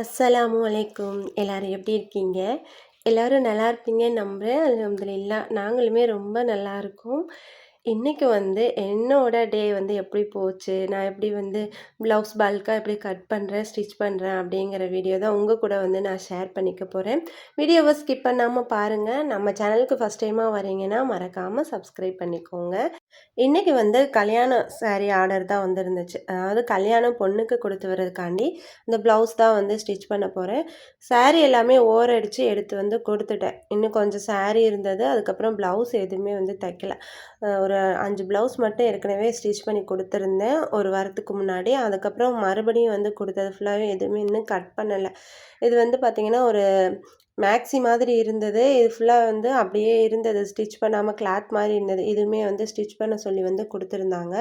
அஸ்ஸலாமு அலைக்கும். எல்லோரும் எப்படி இருக்கீங்க? எல்லோரும் நல்லா இருப்பீங்கன்னு நம்புகிறேன் அல்ஹம்துலில்லாஹ் நாங்களுமே ரொம்ப நல்லா இருக்கோம். இன்றைக்கி வந்து என்னோட டே வந்து எப்படி போச்சு? நான் எப்படி வந்து ப்ளவுஸ் பல்காக எப்படி கட் பண்ணுறேன் ஸ்டிச் பண்ணுறேன் அப்படிங்கிற வீடியோ தான் உங்கள் கூட வந்து நான் ஷேர் பண்ணிக்க போகிறேன் வீடியோவை ஸ்கிப் பண்ணாமல் பாருங்கள் நம்ம சேனலுக்கு ஃபஸ்ட் டைமாக வரீங்கன்னா மறக்காமல் சப்ஸ்கிரைப் பண்ணிக்கோங்க. இன்றைக்கி வந்து கல்யாண சாரீ ஆர்டர் தான் வந்துருந்துச்சு. அதாவது கல்யாணம் பொண்ணுக்கு கொடுத்து வர்றதுக்காண்டி இந்த ப்ளவுஸ் தான் வந்து ஸ்டிச் பண்ண போகிறேன் சாரீ எல்லாமே ஓரடிச்சு எடுத்து வந்து கொடுத்துட்டேன். இன்னும் கொஞ்சம் சாரீ இருந்தது அதுக்கப்புறம் ப்ளவுஸ் எதுவுமே வந்து தைக்கல. ஒரு அஞ்சு ப்ளவுஸ் மட்டும் ஏற்கனவே ஸ்டிச் பண்ணி கொடுத்துருந்தேன். ஒரு வாரத்துக்கு முன்னாடி. அதுக்கப்புறம் மறுபடியும் வந்து கொடுத்தது ஃபுல்லாகவே எதுவுமே இன்னும் கட் பண்ணலை. இது வந்து பார்த்திங்கன்னா ஒரு மேக்ஸி மாதிரி இருந்தது. இது ஃபுல்லாக வந்து அப்படியே இருந்தது. ஸ்டிச் பண்ணாமல் கிளாத் மாதிரி இருந்தது. இதுவுமே வந்து ஸ்டிச் பண்ண சொல்லி வந்து கொடுத்துருந்தாங்க.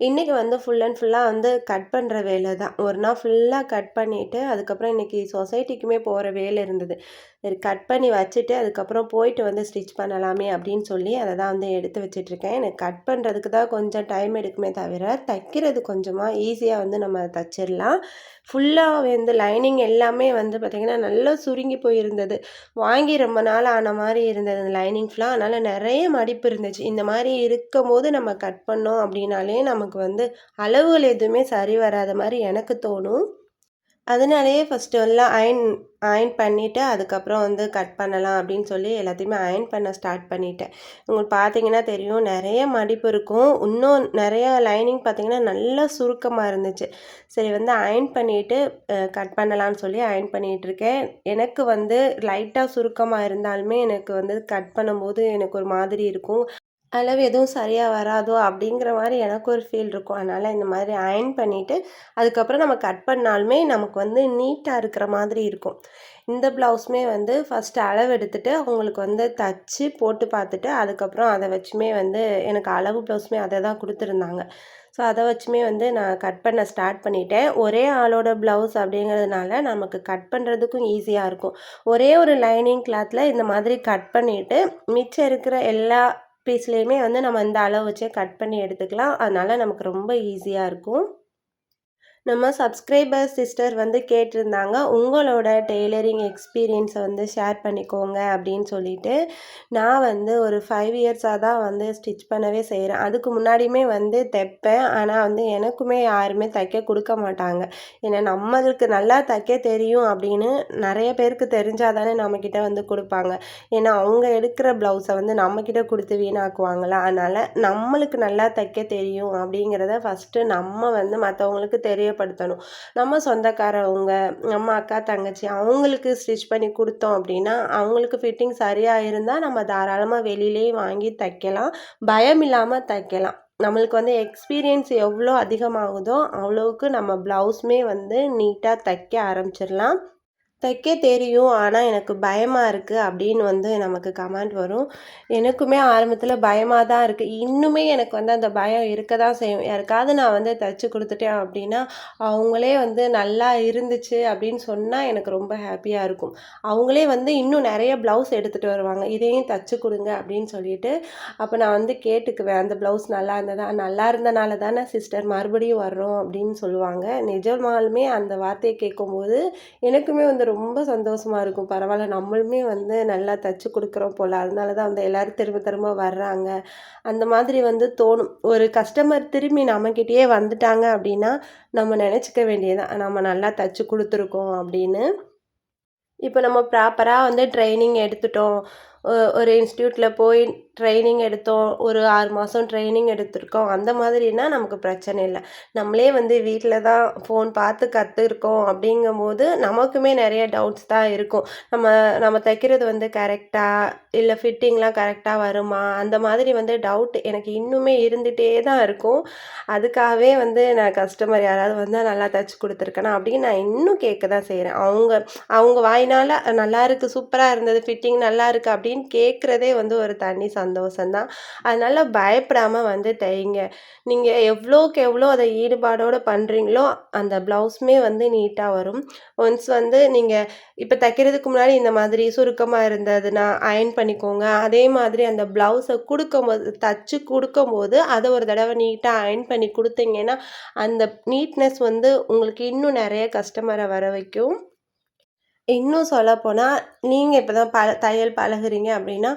இன்றைக்கி வந்து ஃபுல் அண்ட் ஃபுல்லாக வந்து கட் பண்ணுற வேலை தான் ஒரு நாள் ஃபுல்லாக கட் பண்ணிவிட்டு அதுக்கப்புறம் இன்றைக்கி சொசைட்டிக்குமே போகிற வேலை இருந்தது. சரி கட் பண்ணி வச்சுட்டு அதுக்கப்புறம் போயிட்டு வந்து ஸ்டிச் பண்ணலாமே அப்படின்னு சொல்லி அதை தான் வந்து எடுத்து வச்சிட்ருக்கேன் எனக்கு கட் பண்ணுறதுக்கு தான் கொஞ்சம் டைம் எடுக்குமே தவிர தைக்கிறது கொஞ்சமாக ஈஸியாக வந்து நம்ம தைச்சிடலாம். ஃபுல்லாக வந்து லைனிங் எல்லாமே வந்து பார்த்திங்கன்னா நல்லா சுருங்கி போயிருந்தது. வாங்கி ரொம்ப நாள் ஆன மாதிரி இருந்தது அந்த லைனிங் ஃபுல்லாக அதனால் நிறைய மடிப்பு இருந்துச்சு. இந்த மாதிரி இருக்கும் போது நம்ம கட் பண்ணோம் அப்படின்னாலே நமக்கு வந்து அளவுகள் எதுவுமே சரி வராத மாதிரி எனக்கு தோணும். அதனாலேயே ஃபஸ்ட்டு எல்லாம் அயன் அயன் பண்ணிவிட்டு அதுக்கப்புறம் வந்து கட் பண்ணலாம் அப்படின்னு சொல்லி எல்லாத்தையுமே அயன் பண்ண ஸ்டார்ட் பண்ணிட்டேன். உங்களுக்கு பார்த்தீங்கன்னா தெரியும் நிறைய மடிப்பு இருக்கும். இன்னும் நிறையா லைனிங் பார்த்தீங்கன்னா நல்லா சுருக்கமாக இருந்துச்சு. சரி வந்து அயன் பண்ணிவிட்டு கட் பண்ணலான்னு சொல்லி அயன் பண்ணிகிட்டு இருக்கேன். எனக்கு வந்து லைட்டாக சுருக்கமாக இருந்தாலுமே எனக்கு வந்து கட் பண்ணும்போது எனக்கு ஒரு மாதிரி இருக்கும். அளவு எதுவும் சரியாக வராதோ அப்படிங்கிற மாதிரி எனக்கு ஒரு ஃபீல் இருக்கும். அதனால் இந்த மாதிரி அயன் பண்ணிவிட்டு அதுக்கப்புறம் நம்ம கட் பண்ணாலுமே நமக்கு வந்து நீட்டாக இருக்கிற மாதிரி இருக்கும். இந்த ப்ளவுஸுமே வந்து ஃபஸ்ட்டு அளவு எடுத்துகிட்டு அவங்களுக்கு வந்து தச்சு போட்டு பார்த்துட்டு அதுக்கப்புறம் அதை வச்சுமே வந்து எனக்கு அளவு ப்ளவுஸுமே அதை தான் கொடுத்துருந்தாங்க. ஸோ அதை வச்சுமே வந்து நான் கட் பண்ண ஸ்டார்ட் பண்ணிட்டேன். ஒரே ஆளோட ப்ளவுஸ் அப்படிங்கிறதுனால நமக்கு கட் பண்ணுறதுக்கும் ஈஸியாக இருக்கும். ஒரே ஒரு லைனிங் கிளாத்தில் இந்த மாதிரி கட் பண்ணிவிட்டு மிச்சம் இருக்கிற எல்லா பீஸ்லேயுமே வந்து நம்ம இந்த அளவு வச்சே கட் பண்ணி எடுத்துக்கலாம். அதனால் நமக்கு ரொம்ப ஈஸியாக இருக்கும். நம்ம சப்ஸ்கிரைபர் சிஸ்டர் வந்து கேட்டிருந்தாங்க உங்களோட டெய்லரிங் எக்ஸ்பீரியன்ஸை வந்து ஷேர் பண்ணிக்கோங்க அப்படின்னு சொல்லிட்டு. நான் வந்து ஒரு ஃபைவ் இயர்ஸாக தான் வந்து ஸ்டிச் பண்ணவே செய்கிறேன் அதுக்கு முன்னாடியுமே வந்து தைப்பேன். ஆனால் வந்து எனக்குமே யாருமே தைக்க கொடுக்க மாட்டாங்க. ஏன்னா நம்மளுக்கு நல்லா தைக்க தெரியும் அப்படின்னு நிறைய பேருக்கு தெரிஞ்சால் தானே நம்மக்கிட்ட வந்து கொடுப்பாங்க. ஏன்னா அவங்க எடுக்கிற ப்ளவுஸை வந்து நம்மக்கிட்ட கொடுத்து வீணாக்குவாங்களா? அதனால் நம்மளுக்கு நல்லா தைக்க தெரியும் அப்படிங்கிறத ஃபஸ்ட்டு நம்ம வந்து மற்றவங்களுக்கு தெரியப்படுத்தணும். நம்ம சொந்தக்காரவங்க நம்ம அக்கா தங்கச்சி அவங்களுக்கு ஸ்டிச் பண்ணி கொடுத்தோம் அப்படின்னா அவங்களுக்கு ஃபிட்டிங் சரியாக இருந்தால் நம்ம தாராளமாக வெளியிலேயே வாங்கி தைக்கலாம். பயம் இல்லாமல் தைக்கலாம். நம்மளுக்கு வந்து எக்ஸ்பீரியன்ஸ் எவ்வளோ அதிகமாகுதோ அவ்வளோவுக்கு நம்ம ப்ளவுஸுமே வந்து நீட்டாக தைக்க ஆரம்பிச்சிடலாம். தைக்க தெரியும். ஆனால் எனக்கு பயமாக இருக்குது அப்படின்னு வந்து நமக்கு கமெண்ட் வரும். எனக்குமே ஆரம்பத்தில் பயமாக தான் இருக்குது இன்னுமே எனக்கு வந்து அந்த பயம் இருக்க தான் செய்யும். யாருக்காவது நான் வந்து தைச்சி கொடுத்துட்டேன் அப்படின்னா அவங்களே வந்து நல்லா இருந்துச்சு அப்படின்னு சொன்னால் எனக்கு ரொம்ப ஹாப்பியாக இருக்கும். அவங்களே வந்து இன்னும் நிறைய ப்ளவுஸ் எடுத்துகிட்டு வருவாங்க. இதையும் தைச்சி கொடுங்க அப்படின்னு சொல்லிட்டு அப்போ நான் வந்து கேட்டுக்குவேன். அந்த ப்ளவுஸ் நல்லா இருந்ததா? நல்லா இருந்தனால தானே சிஸ்டர் மறுபடியும் வர்றோம் அப்படின்னு சொல்லுவாங்க. நிஜமாலுமே அந்த வார்த்தையை கேட்கும்போது எனக்குமே வந்து ரொம்ப சந்தோஷமாக இருக்கும். பரவாயில்ல நம்மளுமே வந்து நல்லா தைச்சி கொடுக்குறோம் போல். அதனால தான் வந்து எல்லோரும் திரும்ப திரும்ப வர்றாங்க. அந்த மாதிரி வந்து தோணும். ஒரு கஸ்டமர் திரும்பி நம்மக்கிட்டேயே வந்துட்டாங்க அப்படின்னா நம்ம நினச்சிக்க வேண்டியதான் நம்ம நல்லா தைச்சி கொடுத்துருக்கோம் அப்படின்னு. இப்போ நம்ம ப்ராப்பராக வந்து ட்ரைனிங் எடுத்துட்டோம். ஒரு இன்ஸ்டியூட்டில் போய் ட்ரைனிங் எடுத்தோம். ஒரு ஆறு மாதம் ட்ரைனிங் எடுத்திருக்கோம். அந்த மாதிரினா நமக்கு பிரச்சனை இல்லை. நம்மளே வந்து வீட்டில் தான் ஃபோன் பார்த்து கற்றுருக்கோம் அப்படிங்கும்போது நமக்குமே நிறைய டவுட்ஸ் தான் இருக்கும். நம்ம நம்ம தைக்கிறது வந்து கரெக்டாக இல்லை ஃபிட்டிங்லாம் கரெக்டாக வருமா? அந்த மாதிரி வந்து டவுட் எனக்கு இன்னுமே இருந்துகிட்டே தான் இருக்கும். அதுக்காகவே வந்து நான் கஸ்டமர் யாராவது வந்தால் நல்லா தைச்சி கொடுத்துருக்கேனா அப்படின்னு நான் இன்னும் கேட்க தான் செய்கிறேன் அவங்க அவங்க வாயினால் நல்லா இருக்குது சூப்பராக இருந்தது ஃபிட்டிங் நல்லா இருக்குது அப்படின்னு கேட்குறதே வந்து ஒரு தனி சந்தோஷம்தான் அதனால் பயப்படாமல் வந்து தைங்க நீங்கள் எவ்வளோக்கு எவ்வளோ அதை ஈடுபாடோடு பண்ணுறீங்களோ அந்த ப்ளவுஸுமே வந்து நீட்டாக வரும் ஒன்ஸ் வந்து நீங்கள் இப்போ தைக்கிறதுக்கு முன்னாடி இந்த மாதிரி சுருக்கமாக இருந்ததுன்னா அயன் பண்ணிக்கோங்க. அதே மாதிரி அந்த ப்ளவுஸை கொடுக்கும்போது தச்சு கொடுக்கும்போது அதை ஒரு தடவை நீட்டாக அயன் பண்ணி கொடுத்தீங்கன்னா அந்த நீட்னஸ் வந்து உங்களுக்கு இன்னும் நிறைய கஸ்டமரை வர வைக்கும். இன்னும் சொல்லப்போனா, நீங்கள் இப்போ தான் ப தையல் பழகுறீங்க அப்படின்னா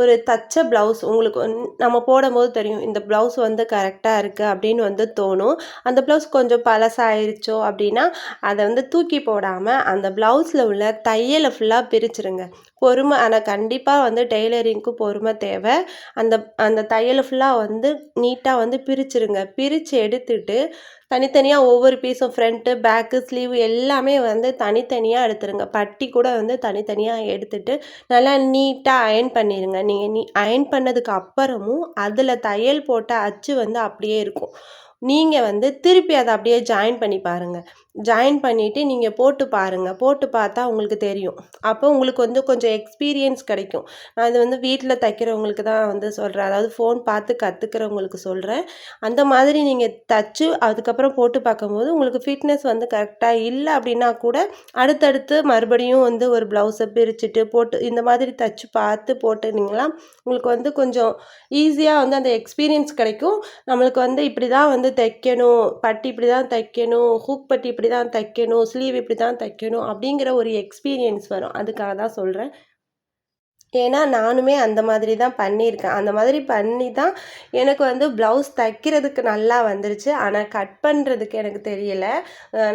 ஒரு தச்ச ப்ளவுஸ் உங்களுக்கு நம்ம போடும்போது தெரியும். இந்த ப்ளவுஸ் வந்து கரெக்டாக இருக்குது அப்படின்னு வந்து தோணும். அந்த ப்ளவுஸ் கொஞ்சம் பழசாயிருச்சோ அப்படின்னா அதை வந்து தூக்கி போடாமல் அந்த ப்ளவுஸில் உள்ள தையலை ஃபுல்லாக பிரிச்சுருங்க. பொறுமை ஆனால் கண்டிப்பாக வந்து டெய்லரிங்க்கு பொறுமை தேவை அந்த அந்த தையலை ஃபுல்லாக வந்து நீட்டாக வந்து பிரிச்சுருங்க. பிரித்து எடுத்துட்டு, தனித்தனியாக ஒவ்வொரு பீஸும் ஃப்ரண்ட்டு, பேக்கு, ஸ்லீவ் எல்லாமே வந்து தனித்தனியாக எடுத்துருங்க. பட்டி கூட வந்து தனித்தனியாக எடுத்துட்டு, நல்லா நீட்டாக அயர்ன் பண்ணிடுங்க நீங்கள் நீ அயர்ன் பண்ணதுக்கு அப்புறமும் அதில் தையல் போட்ட அச்சு வந்து அப்படியே இருக்கும். நீங்கள் வந்து திருப்பி அதை அப்படியே ஜாயின் பண்ணி பாருங்கள் ஜாயின் பண்ணிவிட்டு நீங்கள் போட்டு பாருங்கள் போட்டு பார்த்தா உங்களுக்கு தெரியும். அப்போ உங்களுக்கு வந்து கொஞ்சம் எக்ஸ்பீரியன்ஸ் கிடைக்கும். நான் இது வந்து வீட்டில் தைக்கிறவங்களுக்கு தான் வந்து சொல்கிறேன் அதாவது ஃபோன் பார்த்து கற்றுக்கிறவங்களுக்கு சொல்கிறேன் அந்த மாதிரி நீங்கள் தச்சு அதுக்கப்புறம் போட்டு பார்க்கும்போது, உங்களுக்கு ஃபிட்னஸ் வந்து கரெக்டாக இல்லை அப்படின்னா கூட, அடுத்தடுத்து மறுபடியும் வந்து ஒரு ப்ளவுஸை பிரிச்சுட்டு போட்டு இந்த மாதிரி தச்சு பார்த்து போட்டுனீங்கன்னா, உங்களுக்கு வந்து கொஞ்சம் ஈஸியாக வந்து அந்த எக்ஸ்பீரியன்ஸ் கிடைக்கும். நம்மளுக்கு வந்து இப்படி தான் வந்து தைக்கணும், பட்டி இப்படி தான் தைக்கணும், ஹூக் பட்டி இப்படி தான் தைக்கணும், ஸ்லீவ் இப்படி தான் தைக்கணும் அப்படிங்கிற ஒரு எக்ஸ்பீரியன்ஸ் வரும். அதுக்காக தான் சொல்கிறேன் ஏன்னா, நானுமே அந்த மாதிரி தான் பண்ணியிருக்கேன். அந்த மாதிரி பண்ணி தான் எனக்கு வந்து ப்ளவுஸ் தைக்கிறதுக்கு நல்லா வந்துருச்சு. ஆனால் கட் பண்ணுறதுக்கு எனக்கு தெரியல.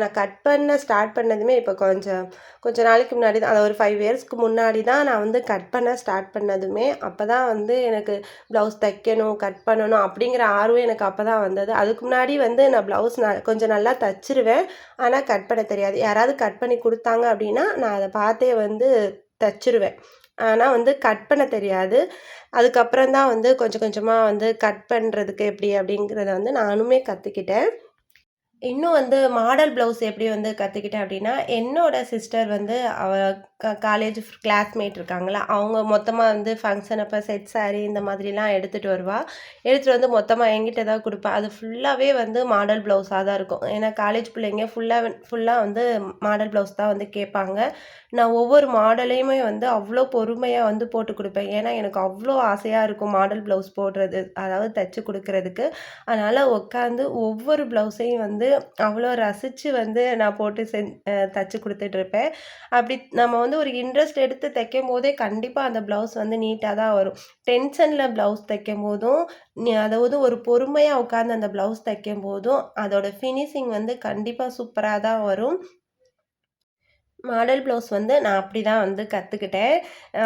நான் கட் பண்ண ஸ்டார்ட் பண்ணதுமே இப்போ கொஞ்சம் கொஞ்ச நாளைக்கு முன்னாடி தான் அதாவது ஒரு ஃபைவ் இயர்ஸ்க்கு முன்னாடி தான் நான் வந்து கட் பண்ண ஸ்டார்ட் பண்ணதுமே. அப்போ தான் வந்து எனக்கு ப்ளவுஸ் தைக்கணும், கட் பண்ணணும் அப்படிங்கிற ஆர்வம் எனக்கு அப்போ தான் வந்தது. அதுக்கு முன்னாடி வந்து நான் ப்ளவுஸ் நான் கொஞ்சம் நல்லா தச்சிருவேன் ஆனால் கட் பண்ண தெரியாது. யாராவது கட் பண்ணி கொடுத்தாங்க அப்படின்னா, நான் அதை பார்த்தே வந்து தச்சிருவேன் ஆனால் வந்து கட் பண்ண தெரியாது. அதுக்கப்புறம் தான் வந்து கொஞ்சம் கொஞ்சமாக வந்து கட் பண்ணுறதுக்கு எப்படி அப்படிங்கிறத வந்து நானுமே கற்றுக்கிட்டேன் இன்னும் வந்து மாடல் ப்ளவுஸ் எப்படி வந்து கற்றுக்கிட்டேன் அப்படின்னா, என்னோடய சிஸ்டர் வந்து அவ க காலேஜ் கிளாஸ்மேட் இருக்காங்களா அவங்க மொத்தமாக வந்து ஃபங்க்ஷன் அப்போ செட் சாரீ இந்த மாதிரிலாம் எடுத்துகிட்டு வருவா. எடுத்துகிட்டு வந்து மொத்தமாக என்கிட்ட தான் கொடுப்பா அது ஃபுல்லாகவே வந்து மாடல் ப்ளவுஸாக தான் இருக்கும். ஏன்னா காலேஜ் பிள்ளைங்க ஃபுல்லாக ஃபுல்லாக வந்து மாடல் ப்ளவுஸ் தான் வந்து கேட்பாங்க. நான் ஒவ்வொரு மாடலையுமே வந்து அவ்வளோ பொறுமையாக வந்து போட்டு கொடுப்பேன் ஏன்னா எனக்கு அவ்வளோ ஆசையாக இருக்கும் மாடல் ப்ளவுஸ் போடுறது. அதாவது தைச்சி கொடுக்கறதுக்கு அதனால் உட்காந்து ஒவ்வொரு ப்ளவுஸையும் வந்து அவ்வளோ ரசித்து வந்து நான் போட்டு செஞ் தைச்சி தச்சு அப்படி நம்ம வந்து ஒரு இன்ட்ரெஸ்ட் எடுத்து தைக்கும் போதே கண்டிப்பாக அந்த ப்ளவுஸ் வந்து நீட்டாக தான் வரும். டென்ஷனில் ப்ளவுஸ் தைக்கும் போதும் அதாவது ஒரு பொறுமையாக உட்காந்து அந்த ப்ளவுஸ் தைக்கும் போதும் அதோட ஃபினிஷிங் வந்து கண்டிப்பாக சூப்பராக தான் வரும். மாடல் ப்ளவுஸ் வந்து நான் அப்படி தான் வந்து கற்றுக்கிட்டேன்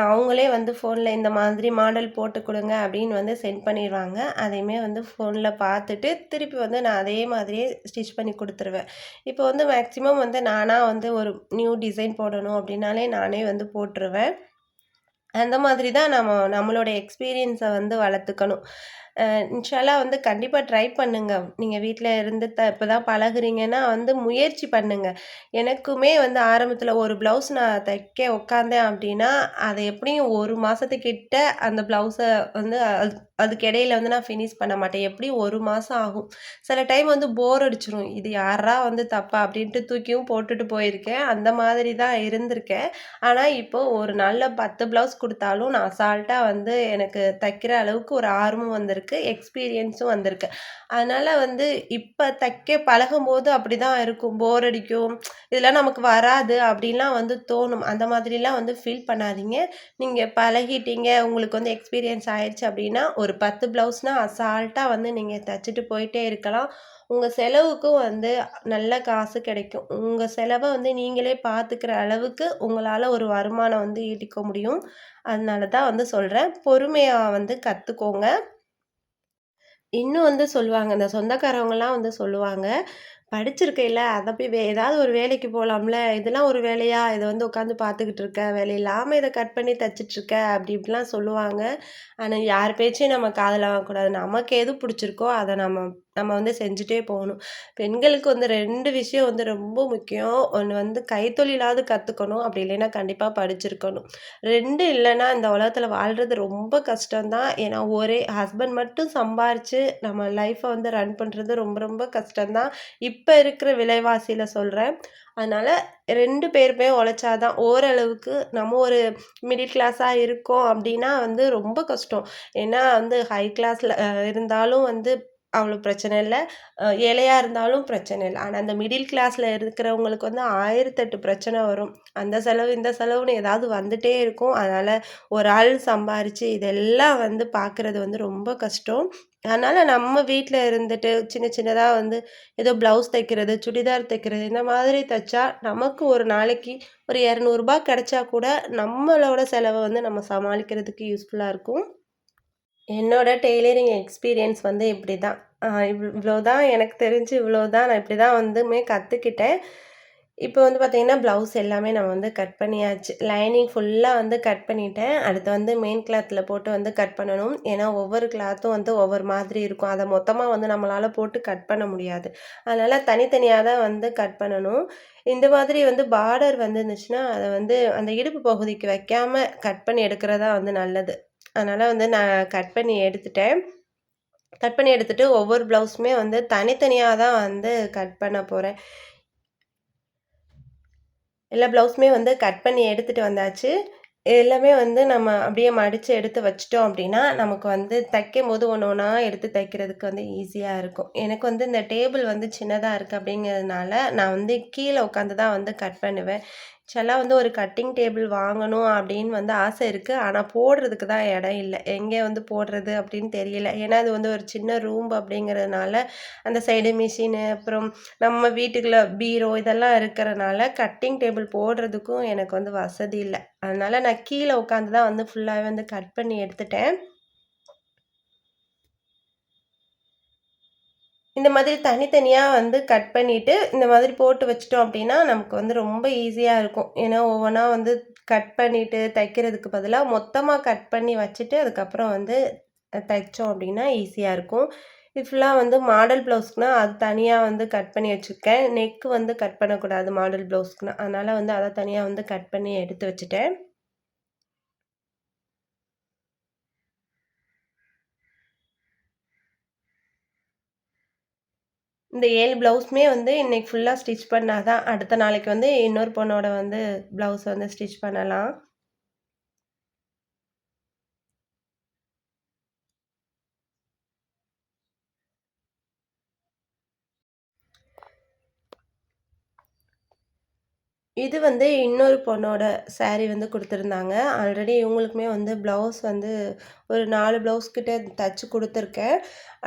அவங்களே வந்து ஃபோனில் இந்த மாதிரி மாடல் போட்டு கொடுங்க அப்படின்னு வந்து சென்ட் பண்ணிடுவாங்க அதையுமே வந்து ஃபோனில் பார்த்துட்டு, திருப்பி வந்து நான் அதே மாதிரியே ஸ்டிச் பண்ணி கொடுத்துருவேன் இப்போ வந்து மேக்ஸிமம் வந்து நானாக வந்து ஒரு நியூ டிசைன் போடணும் அப்படின்னாலே நானே வந்து போட்டுருவேன். அந்த மாதிரி தான் நம்ம நம்மளோட எக்ஸ்பீரியன்ஸை வந்து வளர்த்துக்கணும். இன்ஷாலாக வந்து கண்டிப்பாக ட்ரை பண்ணுங்கள் நீங்கள் வீட்டில் இருந்து த இப்போ தான் பழகுறீங்கன்னா வந்து முயற்சி பண்ணுங்க. எனக்குமே வந்து ஆரம்பத்தில் ஒரு ப்ளவுஸ் நான் தைக்க உட்காந்தேன் அப்படின்னா அதை எப்படியும் ஒரு மாதத்துக்கிட்ட அந்த ப்ளவுஸை வந்து அது அதுக்கு இடையில வந்து நான் ஃபினிஷ் பண்ண மாட்டேன். எப்படியும் ஒரு மாதம் ஆகும். சில டைம் வந்து போர் அடிச்சிரும் இது யாரா வந்து தப்பா அப்படின்ட்டு தூக்கியும் போட்டுட்டு போயிருக்கேன். அந்த மாதிரி தான் இருந்திருக்கேன். ஆனால் இப்போ ஒரு நல்ல 10 ப்ளவுஸ் கொடுத்தாலும் நான் அசால்ட்டாக வந்து எனக்கு தைக்கிற அளவுக்கு ஒரு ஆர்வம் வந்திருக்கு. எக்ஸ்பீரியன்ஸும் வந்திருக்கு. அதனால் வந்து இப்போ தைக்க பழகும்போது அப்படிதான் இருக்கும். போர் அடிக்கும். இதெல்லாம் நமக்கு வராது அப்படின்லாம் வந்து தோணும். அந்த மாதிரிலாம் வந்து ஃபீல் பண்ணாதீங்க. நீங்கள் பழகிட்டீங்க, உங்களுக்கு வந்து எக்ஸ்பீரியன்ஸ் ஆயிடுச்சு அப்படின்னா, ஒரு பத்து ப்ளவுஸ்னால் அசால்ட்டாக வந்து நீங்கள் தைச்சிட்டு போயிட்டே இருக்கலாம். உங்கள் செலவுக்கும் வந்து நல்ல காசு கிடைக்கும். உங்கள் செலவை வந்து நீங்களே பார்த்துக்கிற அளவுக்கு உங்களால் ஒரு வருமானம் வந்து ஈட்டிக்க முடியும். அதனால தான் வந்து சொல்கிறேன் பொறுமையாக வந்து கற்றுக்கோங்க இன்னும் வந்து சொல்லுவாங்க. இந்த சொந்தக்காரவங்கலாம் வந்து சொல்லுவாங்க. படிச்சிருக்கையில அதை போய் வே ஏதாவது ஒரு வேலைக்கு போகலாம்ல இதெல்லாம் ஒரு வேலையா? இதை வந்து உட்காந்து பார்த்துக்கிட்டு இருக்க. வேலை இல்லாம கட் பண்ணி தச்சிட்ருக்க அப்படி இப்படிலாம் சொல்லுவாங்க. ஆனால் யார் பேச்சையும் நம்ம காதுல வாங்கக்கூடாது. நமக்கு எது பிடிச்சிருக்கோ அதை நம்ம நம்ம வந்து செஞ்சுட்டே போகணும். பெண்களுக்கு வந்து ரெண்டு விஷயம் வந்து ரொம்ப முக்கியம். ஒன்று வந்து கைத்தொழிலாவது கற்றுக்கணும் அப்படி இல்லைன்னா கண்டிப்பாக படிச்சிருக்கணும். ரெண்டு இல்லைன்னா இந்த உலகத்தில் வாழ்கிறது ரொம்ப கஷ்டம்தான். ஏன்னா ஒரே ஹஸ்பண்ட் மட்டும் சம்பாரித்து நம்ம லைஃப்பை வந்து ரன் பண்ணுறது ரொம்ப ரொம்ப கஷ்டம்தான். இப்போ இருக்கிற விலைவாசியில் சொல்கிறேன் அதனால் ரெண்டு பேருமே உழைச்சாதான் ஓரளவுக்கு நம்ம ஒரு மிடில் கிளாஸாக இருக்கோம் அப்படின்னா வந்து ரொம்ப கஷ்டம். ஏன்னா வந்து ஹை கிளாஸில் இருந்தாலும் வந்து அவ்வளோ பிரச்சனை இல்லை. ஏழையாக இருந்தாலும் பிரச்சனை இல்லை. ஆனால் அந்த மிடில் கிளாஸில் இருக்கிறவங்களுக்கு வந்து ஆயிரத்தெட்டு பிரச்சனை வரும். அந்த செலவு இந்த செலவுன்னு ஏதாவது வந்துட்டே இருக்கும். அதனால் ஒரு ஆள் சம்பாரித்து இதெல்லாம் வந்து பார்க்குறது வந்து ரொம்ப கஷ்டம். அதனால் நம்ம வீட்டில் இருந்துட்டு சின்ன சின்னதாக வந்து ஏதோ ப்ளவுஸ் தைக்கிறது சுடிதார் தைக்கிறது இந்த மாதிரி தைச்சா நமக்கு ஒரு நாளைக்கு ஒரு இரநூறுபா கிடைச்சா கூட நம்மளோட செலவை வந்து நம்ம சமாளிக்கிறதுக்கு யூஸ்ஃபுல்லாக இருக்கும். என்னோட டெய்லரிங் எக்ஸ்பீரியன்ஸ் வந்து இப்படி தான் இவ்வளோ தான் எனக்கு தெரிஞ்சு இவ்வளோ தான் நான் இப்படி தான் வந்துமே கற்றுக்கிட்டேன் இப்போ வந்து பார்த்திங்கன்னா ப்ளவுஸ் எல்லாமே நம்ம வந்து கட் பண்ணியாச்சு. லைனிங் ஃபுல்லாக வந்து கட் பண்ணிட்டேன். அடுத்து வந்து மெயின் கிளாத்தில் போட்டு வந்து கட் பண்ணணும். ஏன்னா ஒவ்வொரு கிளாத்தும் வந்து ஒவ்வொரு மாதிரி இருக்கும். அதை மொத்தமாக வந்து நம்மளால் போட்டு கட் பண்ண முடியாது. அதனால் தனித்தனியாக தான் வந்து கட் பண்ணணும். இந்த மாதிரி வந்து பார்டர் வந்துருந்துச்சுன்னா அதை வந்து அந்த இடுப்பு பகுதிக்கு வைக்காமல் கட் பண்ணி எடுக்கிறதா வந்து நல்லது. அதனால் வந்து நான் கட் பண்ணி எடுத்துட்டேன். கட் பண்ணி எடுத்துகிட்டு ஒவ்வொரு ப்ளவுஸுமே வந்து தனித்தனியாக தான் வந்து கட் பண்ண போகிறேன் எல்லா ப்ளவுஸுமே வந்து கட் பண்ணி எடுத்துகிட்டு வந்தாச்சு. எல்லாமே வந்து நம்ம அப்படியே மடித்து எடுத்து வச்சிட்டோம் அப்படின்னா நமக்கு வந்து தைக்கும் போது ஒன்று ஒன்றா எடுத்து தைக்கிறதுக்கு வந்து ஈஸியாக இருக்கும். எனக்கு வந்து இந்த டேபிள் வந்து சின்னதாக இருக்குது அப்படிங்கிறதுனால நான் வந்து கீழே உட்காந்து தான் வந்து கட் பண்ணுவேன். ஆக்சுவலாக வந்து ஒரு கட்டிங் டேபிள் வாங்கணும் அப்படின்னு வந்து ஆசை இருக்குது ஆனால் போடுறதுக்கு தான் இடம் இல்லை. எங்கே வந்து போடுறது அப்படின்னு தெரியல. ஏன்னா அது வந்து ஒரு சின்ன ரூம் அப்படிங்கிறதுனால அந்த சைடு மிஷினு அப்புறம் நம்ம வீட்டுக்குள்ள பீரோ இதெல்லாம் இருக்கிறனால கட்டிங் டேபிள் போடுறதுக்கும் எனக்கு வந்து வசதி இல்லை. அதனால் நான் கீழே உட்காந்து தான் வந்து ஃபுல்லாகவே வந்து கட் பண்ணி எடுத்துட்டேன். இந்த மாதிரி தனித்தனியாக வந்து கட் பண்ணிவிட்டு இந்த மாதிரி போட்டு வச்சிட்டோம் அப்படின்னா நமக்கு வந்து ரொம்ப ஈஸியாக இருக்கும். ஏன்னா ஒவ்வொன்றா வந்து கட் பண்ணிவிட்டு தைக்கிறதுக்கு பதிலாக மொத்தமாக கட் பண்ணி வச்சுட்டு அதுக்கப்புறம் வந்து தைச்சோம் அப்படின்னா ஈஸியாக இருக்கும். இது ஃபுல்லாக வந்து மாடல் ப்ளவுஸ்க்குனா அது தனியாக வந்து கட் பண்ணி வச்சுருக்கேன். நெக்கு வந்து கட் பண்ணக்கூடாது மாடல் ப்ளவுஸ்க்குனா அதனால் வந்து அதை தனியாக வந்து கட் பண்ணி எடுத்து வச்சுட்டேன். இந்த ஏழு ப்ளவுஸுமே வந்து இன்றைக்கி ஃபுல்லாக ஸ்டிச் பண்ணால் தான் அடுத்த நாளைக்கு வந்து இன்னொரு பொண்ணோட வந்து ப்ளவுஸ் வந்து ஸ்டிச் பண்ணலாம். இது வந்து இன்னொரு பொண்ணோட சாரீ வந்து கொடுத்துருந்தாங்க. ஆல்ரெடி இவங்களுக்குமே வந்து ப்ளவுஸ் வந்து ஒரு நாலு ப்ளவுஸ் கிட்ட தச்சு கொடுத்துருக்கேன்.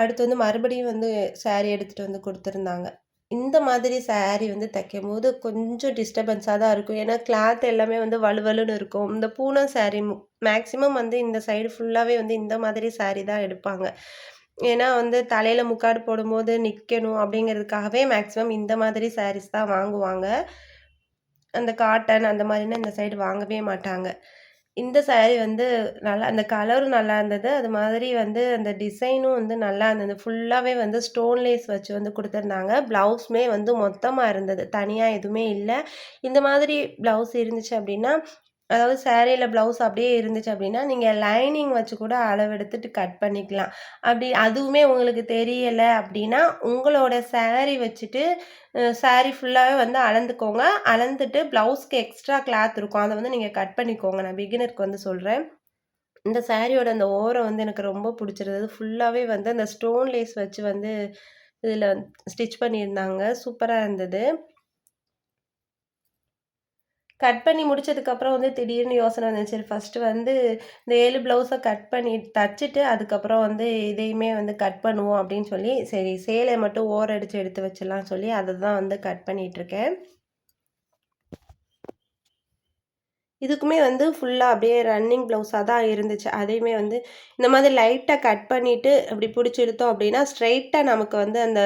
அடுத்து வந்து மறுபடியும் வந்து சாரீ எடுத்துகிட்டு வந்து கொடுத்துருந்தாங்க. இந்த மாதிரி சாரீ வந்து தைக்கும் போது கொஞ்சம் டிஸ்டர்பன்ஸாக தான் இருக்கும். ஏன்னா கிளாத் எல்லாமே வந்து வலுவலுன்னு இருக்கும். இந்த பூனம் சாரீ மேக்ஸிமம் வந்து இந்த சைடு ஃபுல்லாகவே வந்து இந்த மாதிரி சாரீ தான் எடுப்பாங்க. ஏன்னா வந்து தலையில் முக்காடு போடும்போது நிற்கணும் அப்படிங்கிறதுக்காகவே மேக்ஸிமம் இந்த மாதிரி சாரீஸ் தான் வாங்குவாங்க. அந்த காட்டன் அந்த மாதிரினா இந்த சைடு வாங்கவே மாட்டாங்க. இந்த சாரீ வந்து நல்லா அந்த கலரும் நல்லா இருந்தது. அது மாதிரி வந்து அந்த டிசைனும் வந்து நல்லா இருந்தது. ஃபுல்லாகவே வந்து ஸ்டோன் லேஸ் வச்சு வந்து கொடுத்துருந்தாங்க. ப்ளவுஸுமே வந்து மொத்தமாக இருந்தது. தனியாக எதுவுமே இல்லை. இந்த மாதிரி ப்ளவுஸ் இருந்துச்சு அப்படின்னா அதாவது சேரீயில் ப்ளவுஸ் அப்படியே இருந்துச்சு அப்படின்னா நீங்கள் லைனிங் வச்சு கூட அளவெடுத்துட்டு கட் பண்ணிக்கலாம். அப்படி அதுவுமே உங்களுக்கு தெரியலை அப்படின்னா உங்களோட சேரீ வச்சுட்டு சாரீ ஃபுல்லாகவே வந்து அளந்துக்கோங்க. அளந்துட்டு ப்ளவுஸ்க்கு எக்ஸ்ட்ரா கிளாத் இருக்கும். அதை வந்து நீங்கள் கட் பண்ணிக்கோங்க. நான் பிகினருக்கு வந்து சொல்கிறேன் இந்த சாரியோட அந்த ஓரம் வந்து எனக்கு ரொம்ப பிடிச்சிருந்தது. ஃபுல்லாகவே வந்து அந்த ஸ்டோன் லேஸ் வச்சு வந்து இதில் ஸ்டிச் பண்ணியிருந்தாங்க. சூப்பராக இருந்தது. கட் பண்ணி முடிச்சதுக்கப்புறம் வந்து திடீர்னு யோசனை வந்துச்சு. சரி ஃபஸ்ட்டு வந்து இந்த ஏழு ப்ளவுஸை கட் பண்ணி தச்சுட்டு அதுக்கப்புறம் வந்து இதையுமே வந்து கட் பண்ணுவோம் அப்படின்னு சொல்லி சரி சேலை மட்டும் ஓர அடித்து எடுத்து வச்சிடலாம் சொல்லி அதை தான் வந்து கட் பண்ணிகிட்ருக்கேன் இதுக்குமே வந்து ஃபுல்லாக அப்படியே ரன்னிங் ப்ளவுஸாக தான் இருந்துச்சு. அதையுமே வந்து இந்த மாதிரி லைட்டாக கட் பண்ணிவிட்டு அப்படி பிடிச்சிடுத்தோம் அப்படின்னா ஸ்ட்ரைட்டாக நமக்கு வந்து அந்த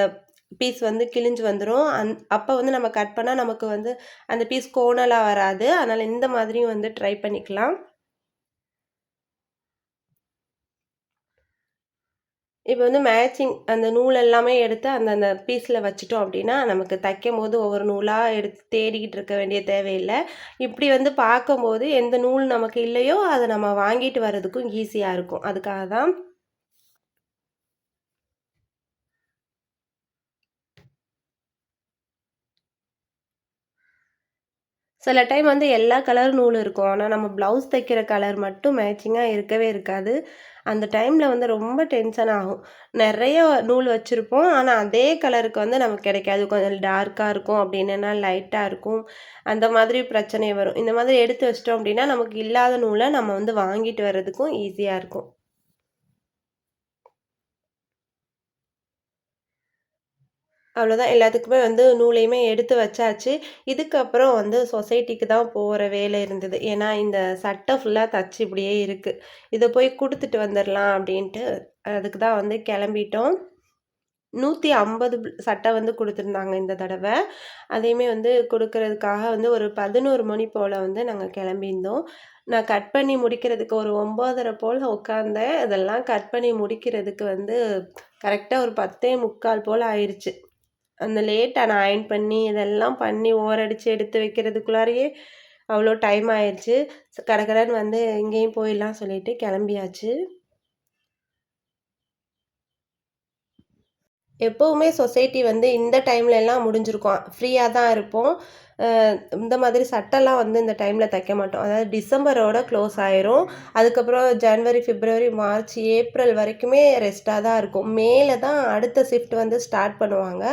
பீஸ் வந்து கிழிஞ்சு வந்துடும் அந் அப்போ வந்து நம்ம கட் பண்ணால் நமக்கு வந்து அந்த பீஸ் கோணலாக வராது. அதனால் இந்த மாதிரியும் வந்து ட்ரை பண்ணிக்கலாம். இப்போ வந்து மேட்சிங் அந்த நூல் எல்லாமே எடுத்து அந்தந்த பீஸில் வச்சுட்டோம் அப்படின்னா நமக்கு தைக்கும் போது ஒவ்வொரு நூலாக எடுத்து தேடிக்கிட்டு இருக்க வேண்டிய தேவையில்லை. இப்படி வந்து பார்க்கும்போது எந்த நூல் நமக்கு இல்லையோ அதை நம்ம வாங்கிட்டு வர்றதுக்கும் ஈஸியாக இருக்கும். அதுக்காக தான் சில டைம் வந்து எல்லா கலர் நூல் இருக்கும். ஆனால் நம்ம ப்ளவுஸ் தைக்கிற கலர் மட்டும் மேட்சிங்காக இருக்கவே இருக்காது. அந்த டைமில் வந்து ரொம்ப டென்ஷன் ஆகும். நிறைய நூல் வச்சுருப்போம். ஆனால் அதே கலருக்கு வந்து நமக்கு கிடைக்காது. கொஞ்சம் டார்க்காக இருக்கும் அப்படின்னா லைட்டாக இருக்கும். அந்த மாதிரி பிரச்சனை வரும். இந்த மாதிரி எடுத்து வச்சிட்டோம் அப்படின்னா நமக்கு இல்லாத நூலை நம்ம வந்து வாங்கிட்டு வர்றதுக்கும் ஈஸியாக இருக்கும். அவ்வளோதான் எல்லாத்துக்குமே வந்து நூலையுமே எடுத்து வச்சாச்சு. இதுக்கப்புறம் வந்து சொசைட்டிக்கு தான் போகிற வேலை இருந்தது. ஏன்னா இந்த சட்டை ஃபுல்லாக தச்சு இப்படியே இருக்குது இதை போய் கொடுத்துட்டு வந்துடலாம் அப்படின்ட்டு அதுக்கு தான் வந்து கிளம்பிட்டோம். நூற்றி ஐம்பது சட்டை வந்து கொடுத்துருந்தாங்க இந்த தடவை. அதையுமே வந்து கொடுக்கறதுக்காக வந்து ஒரு பதினோரு மணி போல் வந்து நாங்கள் கிளம்பியிருந்தோம். நான் கட் பண்ணி முடிக்கிறதுக்கு ஒரு ஒம்போதரை போல் உட்காந்தேன் அதெல்லாம் கட் பண்ணி முடிக்கிறதுக்கு வந்து கரெக்டாக ஒரு பத்தே முக்கால் போல் ஆயிடுச்சு அந்த லேட்டாக நான் அயன் பண்ணி இதெல்லாம் பண்ணி ஓரடிச்சு எடுத்து வைக்கிறதுக்குள்ளாரையே அவ்வளோ டைம் ஆயிடுச்சு கடகடன்னு வந்து எங்கேயும் போயிடலாம் சொல்லிட்டு கிளம்பியாச்சு. எப்போவுமே சொசைட்டி வந்து இந்த டைம்லலாம் முடிஞ்சிருக்கும். ஃப்ரீயாக தான் இருப்போம். இந்த மாதிரி சட்டைலாம் வந்து இந்த டைமில் தைக்க மாட்டோம் அதாவது டிசம்பரோட க்ளோஸ் ஆயிரும். அதுக்கப்புறம் ஜனவரி பிப்ரவரி மார்ச் ஏப்ரல் வரைக்குமே ரெஸ்ட்டாக தான் இருக்கும். மேலே தான் அடுத்த ஷிஃப்ட் வந்து ஸ்டார்ட் பண்ணுவாங்க.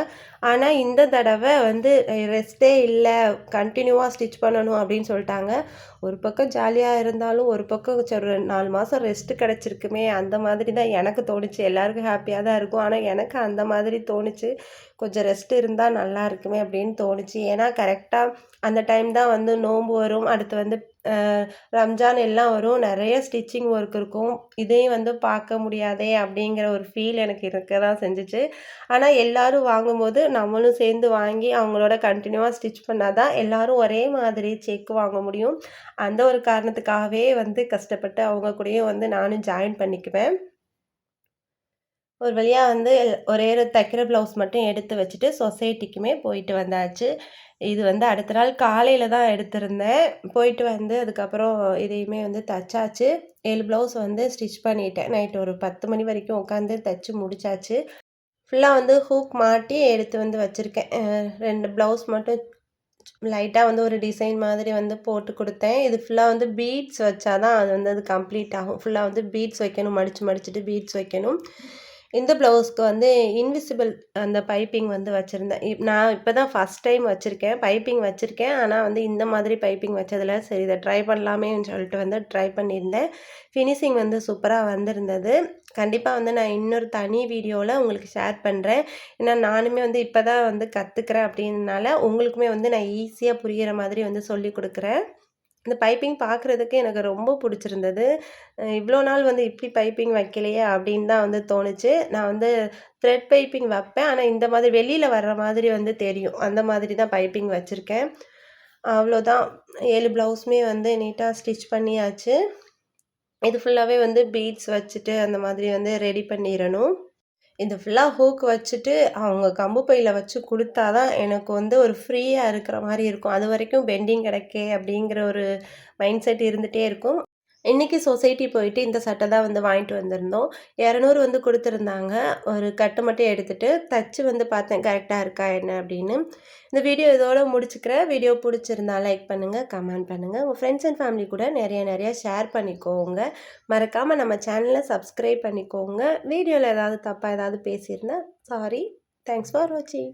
ஆனால் இந்த தடவை வந்து ரெஸ்ட்டே இல்லை. கண்டினியூவாக ஸ்டிச் பண்ணணும் அப்படின்னு சொல்லிட்டாங்க. ஒரு பக்கம் ஜாலியாக இருந்தாலும் ஒரு பக்கம் சரி நாலு மாதம் ரெஸ்ட்டு கிடச்சிருக்குமே. அந்த மாதிரி தான் எனக்கு தோணுச்சு. எல்லாருக்கும் ஹாப்பியாக தான் இருக்கும். ஆனால் எனக்கு அந்த மாதிரி தோணுச்சு. கொஞ்சம் ரெஸ்ட் இருந்தால் நல்லா இருக்குமே அப்படின்னு தோணுச்சு. ஏன்னா கரெக்ட் கரெக்டாக அந்த டைம் தான் வந்து நோன்பு வரும். அடுத்து வந்து ரம்ஜான் எல்லாம் வரும். நிறைய ஸ்டிச்சிங் ஒர்க் இருக்கும். இதையும் வந்து பார்க்க முடியாதே அப்படிங்கிற ஒரு ஃபீல் எனக்கு இருக்க தான் செஞ்சிச்சு. ஆனால் எல்லோரும் வாங்கும்போது நம்மளும் சேர்ந்து வாங்கி அவங்களோட கண்டினியூவாக ஸ்டிச் பண்ணால் தான் எல்லோரும் ஒரே மாதிரி செக் வாங்க முடியும். அந்த ஒரு காரணத்துக்காகவே வந்து கஷ்டப்பட்டு அவங்க கூடயும் வந்து நானும் ஜாயின் பண்ணிக்குவேன். ஒரு வழியாக வந்து ஒரே ஒரு தைக்கிற ப்ளவுஸ் மட்டும் எடுத்து வச்சுட்டு சொசைட்டிக்குமே போயிட்டு வந்தாச்சு. இது வந்து அடுத்த நாள் காலையில் தான் எடுத்திருந்தேன். போயிட்டு வந்து அதுக்கப்புறம் இதையுமே வந்து தைச்சாச்சு. ஏழு ப்ளவுஸ் வந்து ஸ்டிச் பண்ணிட்டேன். நைட் ஒரு பத்து மணி வரைக்கும் உட்காந்து தைச்சி முடிச்சாச்சு. ஃபுல்லாக வந்து ஹூக் மாட்டி எடுத்து வந்து வச்சுருக்கேன். ரெண்டு ப்ளவுஸ் மட்டும் லைட்டாக வந்து ஒரு டிசைன் மாதிரி வந்து போட்டு கொடுத்தேன். இது ஃபுல்லாக வந்து பீட்ஸ் வச்சா தான் அது வந்து அது கம்ப்ளீட் ஆகும். ஃபுல்லாக வந்து பீட்ஸ் வைக்கணும் மடித்து மடிச்சுட்டு பீட்ஸ் வைக்கணும். இந்த ப்ளவுஸ்க்கு வந்து இன்விசிபிள் அந்த பைப்பிங் வந்து வச்சுருந்தேன். இப் நான் இப்போ தான் ஃபஸ்ட் டைம் வச்சுருக்கேன். பைப்பிங் வச்சுருக்கேன். ஆனால் வந்து இந்த மாதிரி பைப்பிங் வச்சதில் சரி இதை ட்ரை பண்ணலாமேன்னு சொல்லிட்டு வந்து ட்ரை பண்ணியிருந்தேன். ஃபினிஷிங் வந்து சூப்பராக வந்திருந்தது. கண்டிப்பாக வந்து நான் இன்னொரு தனி வீடியோவில் உங்களுக்கு ஷேர் பண்ணுறேன் ஏன்னா நானுமே வந்து இப்போ தான் வந்து கற்றுக்குறேன் அப்படின்னால உங்களுக்குமே வந்து நான் ஈஸியாக புரிகிற மாதிரி வந்து சொல்லி கொடுக்குறேன். இந்த பைப்பிங் பார்க்குறதுக்கு எனக்கு ரொம்ப பிடிச்சிருந்தது. இவ்வளோ நாள் வந்து இப்படி பைப்பிங் வைக்கலையே அப்படின்னு தான் வந்து தோணுச்சு. நான் வந்து த்ரெட் பைப்பிங் வைப்பேன். ஆனால் இந்த மாதிரி வெளியில் வர்ற மாதிரி வந்து தெரியும். அந்த மாதிரி தான் பைப்பிங் வச்சுருக்கேன். அவ்வளோதான் ஏழு ப்ளவுஸுமே வந்து நீட்டாக ஸ்டிச் பண்ணியாச்சு. இது ஃபுல்லாகவே வந்து பீட்ஸ் வச்சுட்டு அந்த மாதிரி வந்து ரெடி பண்ணிடணும். இந்த ஃபுல்லாக ஹூக் வச்சுட்டு அவங்க கம்பு பையில் வச்சு கொடுத்தா தான் எனக்கு வந்து ஒரு ஃப்ரீயாக இருக்கிற மாதிரி இருக்கும். அது வரைக்கும் பெண்டிங் கிடக்கே அப்படிங்கிற ஒரு மைண்ட் செட் இருந்துகிட்டே இருக்கும். இன்றைக்கி சொசைட்டி போயிட்டு இந்த சட்டை தான் வந்து வாங்கிட்டு வந்திருந்தோம். இரநூறு வந்து கொடுத்துருந்தாங்க. ஒரு கட்டு மட்டும் எடுத்துகிட்டு தச்சு வந்து பார்த்தேன். கரெக்டாக இருக்கா என்ன அப்படின்னு. இந்த வீடியோ இதோட முடிச்சுக்கிறேன். வீடியோ பிடிச்சிருந்தா லைக் பண்ணுங்கள் கமெண்ட் பண்ணுங்கள் உங்கள் ஃப்ரெண்ட்ஸ் அண்ட் ஃபேமிலி கூட நிறைய நிறைய ஷேர் பண்ணிக்கோங்க. மறக்காமல் நம்ம சேனலை சப்ஸ்கிரைப் பண்ணிக்கோங்க. வீடியோவில் ஏதாவது தப்பாக ஏதாவது பேசியிருந்தா சாரி தேங்க்ஸ் ஃபார் வாட்சிங்